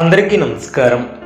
అందరికీ నమస్కారం.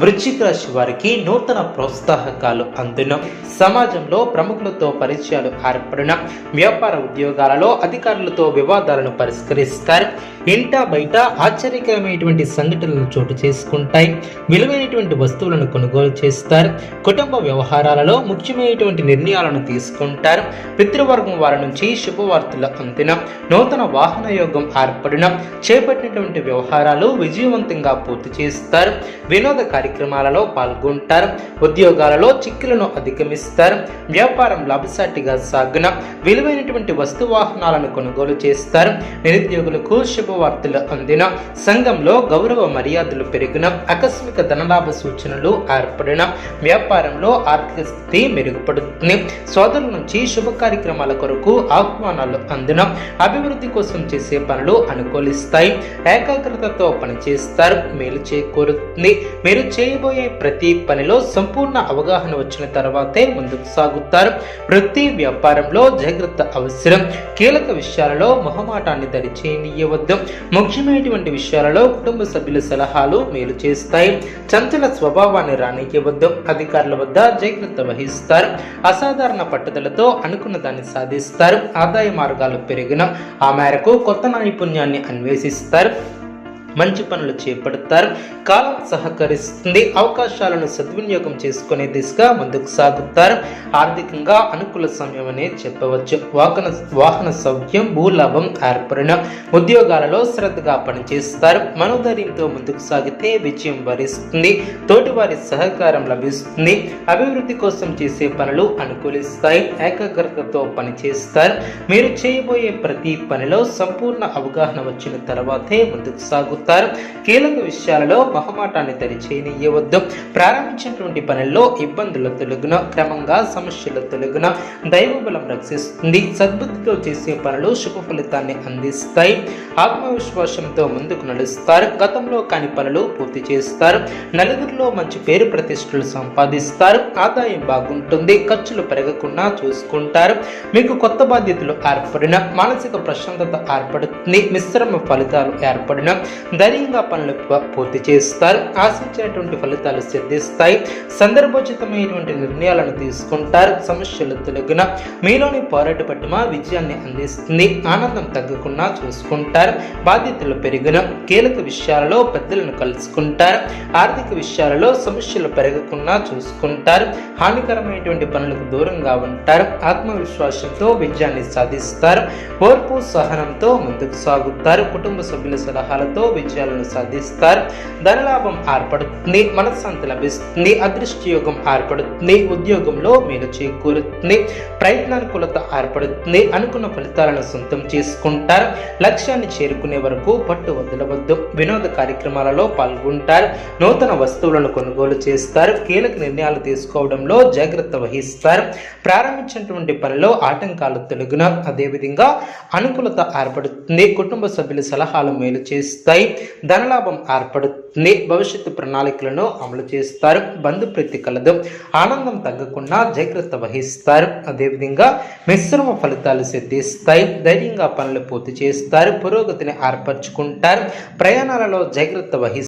వృశ్చిక రాశి వారికి నూతన ప్రోత్సాహకాలు అందును. సమాజంలో ప్రముఖులతో పరిచయాలు ఏర్పడిన. వ్యాపార ఉద్యోగాలలో అధికారులతో వివాదాలను పరిష్కరిస్తారు. ఇంటా బయట ఆశ్చర్యకరమైనటువంటి సంఘటనలు చోటు చేసుకుంటాయి. విలువైనటువంటి వస్తువులను కొనుగోలు చేస్తారు. కుటుంబ వ్యవహారాలలో ముఖ్యమైనటువంటి నిర్ణయాలను తీసుకుంటారు. పితృవర్గం వారి నుంచి శుభవార్తల అందిన. నూతన వాహన యోగం ఏర్పడిన. చేపట్టినటువంటి వ్యవహారాలు విజయవంతంగా పూర్తి చేస్తారు. వినోద కార్యక్రమాలలో పాల్గొంటారు. ఉద్యోగాలలో చిక్కులను అధిగమిస్తారు. వ్యాపారం లాభసాటిగా సాగున విలువైనటువంటి వస్తు వాహనాలను కొనుగోలు చేస్తారు. నిరుద్యోగులకు శుభవార్తలు అందిన సంఘంలో గౌరవ మర్యాదలు పెరిగిన ఆకస్మిక ధనలాభ సూచనలు ఏర్పడిన వ్యాపారంలో ఆర్థిక స్థితి మెరుగుపడుతుంది. సోదరుల నుంచి శుభ కార్యక్రమాల కొరకు ఆహ్వానాలు అందిన అభివృద్ధి కోసం చేసే పనులు అనుకూలిస్తాయి. ఏకాగ్రతతో పనిచేస్తారు. మేలు చేకూరుతుంది. మీరు చేయబోయే ప్రతి పనిలో సంపూర్ణ అవగాహన వచ్చిన తర్వాతే ముందుకు సాగుతారు. వృత్తి వ్యాపారంలో జాగ్రత్త అవసరం. కీలక విషయాలలో మొహమాటాన్ని దరిచేయనీయవద్దు ముఖ్యమైనటువంటి విషయాలలో కుటుంబ సభ్యుల సలహాలు మేలు చేస్తాయి. చంచల స్వభావాన్ని రానియవద్దు అధికారుల వద్ద జాగ్రత్త వహిస్తారు. అసాధారణ పట్టుదలతో అనుకున్న దాన్ని సాధిస్తారు. ఆదాయ మార్గాలు పెరిగిన ఆ మేరకు కొత్త నైపుణ్యాన్ని అన్వేషిస్తారు. మంచి పనులు చేపడతారు. కాలం సహకరిస్తుంది. అవకాశాలను సద్వినియోగం చేసుకునే దిశగా ముందుకు సాగుతారు. ఆర్థికంగా అనుకూల సమయం అనే చెప్పవచ్చు. వాహన వాహన సౌఖ్యం భూలాభం ఏర్పడిన ఉద్యోగాలలో శ్రద్ధగా పనిచేస్తారు. మనోధైర్యంతో ముందుకు సాగితే విజయం వరిస్తుంది. తోటివారి సహకారం లభిస్తుంది. అభివృద్ధి కోసం చేసే పనులు అనుకూలిస్తాయి. ఏకాగ్రతతో పనిచేస్తారు. మీరు చేయబోయే ప్రతి పనిలో సంపూర్ణ అవగాహన వచ్చిన తర్వాతే ముందుకు సాగుతారు కీలక విషయాలలో మొహమాటాన్ని తెరిచేయనియవద్దు ప్రారంభించినటువంటి పనుల్లో ఇబ్బందుల తొలగున క్రమంగా సమస్యల తొలగున దైవబలం రక్షిస్తుంది. సద్బుద్ధితో చేసే పనులు శుభ ఫలితాన్ని అందిస్తాయి. ఆత్మవిశ్వాసంతో ముందుకు నడుస్తారు. గతంలో కాని పనులు పూర్తి చేస్తారు. నలుగురిలో మంచి పేరు ప్రతిష్టలు సంపాదిస్తారు. ఆదాయం బాగుంటుంది. ఖర్చులు పెరగకుండా చూసుకుంటారు. మీకు కొత్త బాధ్యతలు ఏర్పడిన మానసిక ప్రశాంతత ఏర్పడుతుంది. మిశ్రమ ఫలితాలు ఏర్పడిన ధైర్యంగా పనులు పూర్తి చేస్తారు. ఆశించినటువంటి ఫలితాలు సిద్ధిస్తాయి. సందర్భోచితమైనటువంటి నిర్ణయాలను తీసుకుంటారు. సమస్యలు తొలగిన మీలోని పోరాట పట్టుమ విజయాన్ని అందిస్తుంది. ఆనందం తగ్గకుండా చూసుకుంటారు. బాధ్యతలు పెరిగిన కీలక విషయాలలో పెద్దలను కలుసుకుంటారు. ఆర్థిక విషయాలలో సమస్యలు పెరగకుండా చూసుకుంటారు. హానికరమైనటువంటి పనులకు దూరంగా ఉంటారు. ఆత్మవిశ్వాసంతో విజయాన్ని సాధిస్తారు. ఓర్పు సహనంతో ముందుకు సాగుతారు. కుటుంబ సభ్యుల సలహాలతో విజయాలను సాధిస్తారు. ధనలాభం ఏర్పడుతుంది మనశ్శాంతి లభిస్తుంది అదృష్టయోగం ఏర్పడుతుంది ఉద్యోగంలో మేలు చేకూరుతుంది ప్రయత్నానుకూలత ఏర్పడుతుంది అనుకున్న ఫలితాలను సొంతం చేసుకుంటారు. లక్ష్యాన్ని చేరుకునే వరకు పట్టు వదలవద్దు. వినోద కార్యక్రమాలలో పాల్గొంటారు. నూతన వస్తువులను కొనుగోలు చేస్తారు. కీలక నిర్ణయాలు తీసుకోవడంలో జాగ్రత్త వహిస్తారు. ప్రారంభించినటువంటి పనిలో ఆటంకాలు తొలగిన అదేవిధంగా అనుకూలత ఏర్పడుతుంది. కుటుంబ సభ్యుల సలహాలు మేలు చేస్తాయి. ధనలాభం ఏర్పడుతుంది. భవిష్యత్తు ప్రణాళికలను అమలు చేస్తారు. బంధు ప్రీతి కలదు. ఆనందం తగ్గకుండా జాగ్రత్త వహిస్తారు. అదేవిధంగా మిశ్రమ ఫలితాలు సిద్ధిస్తాయి. ధైర్యంగా పనులు పూర్తి చేస్తారు. పురోగతిని ఏర్పరచుకుంటారు. ప్రయాణాలలో జాగ్రత్త వహిస్తారు.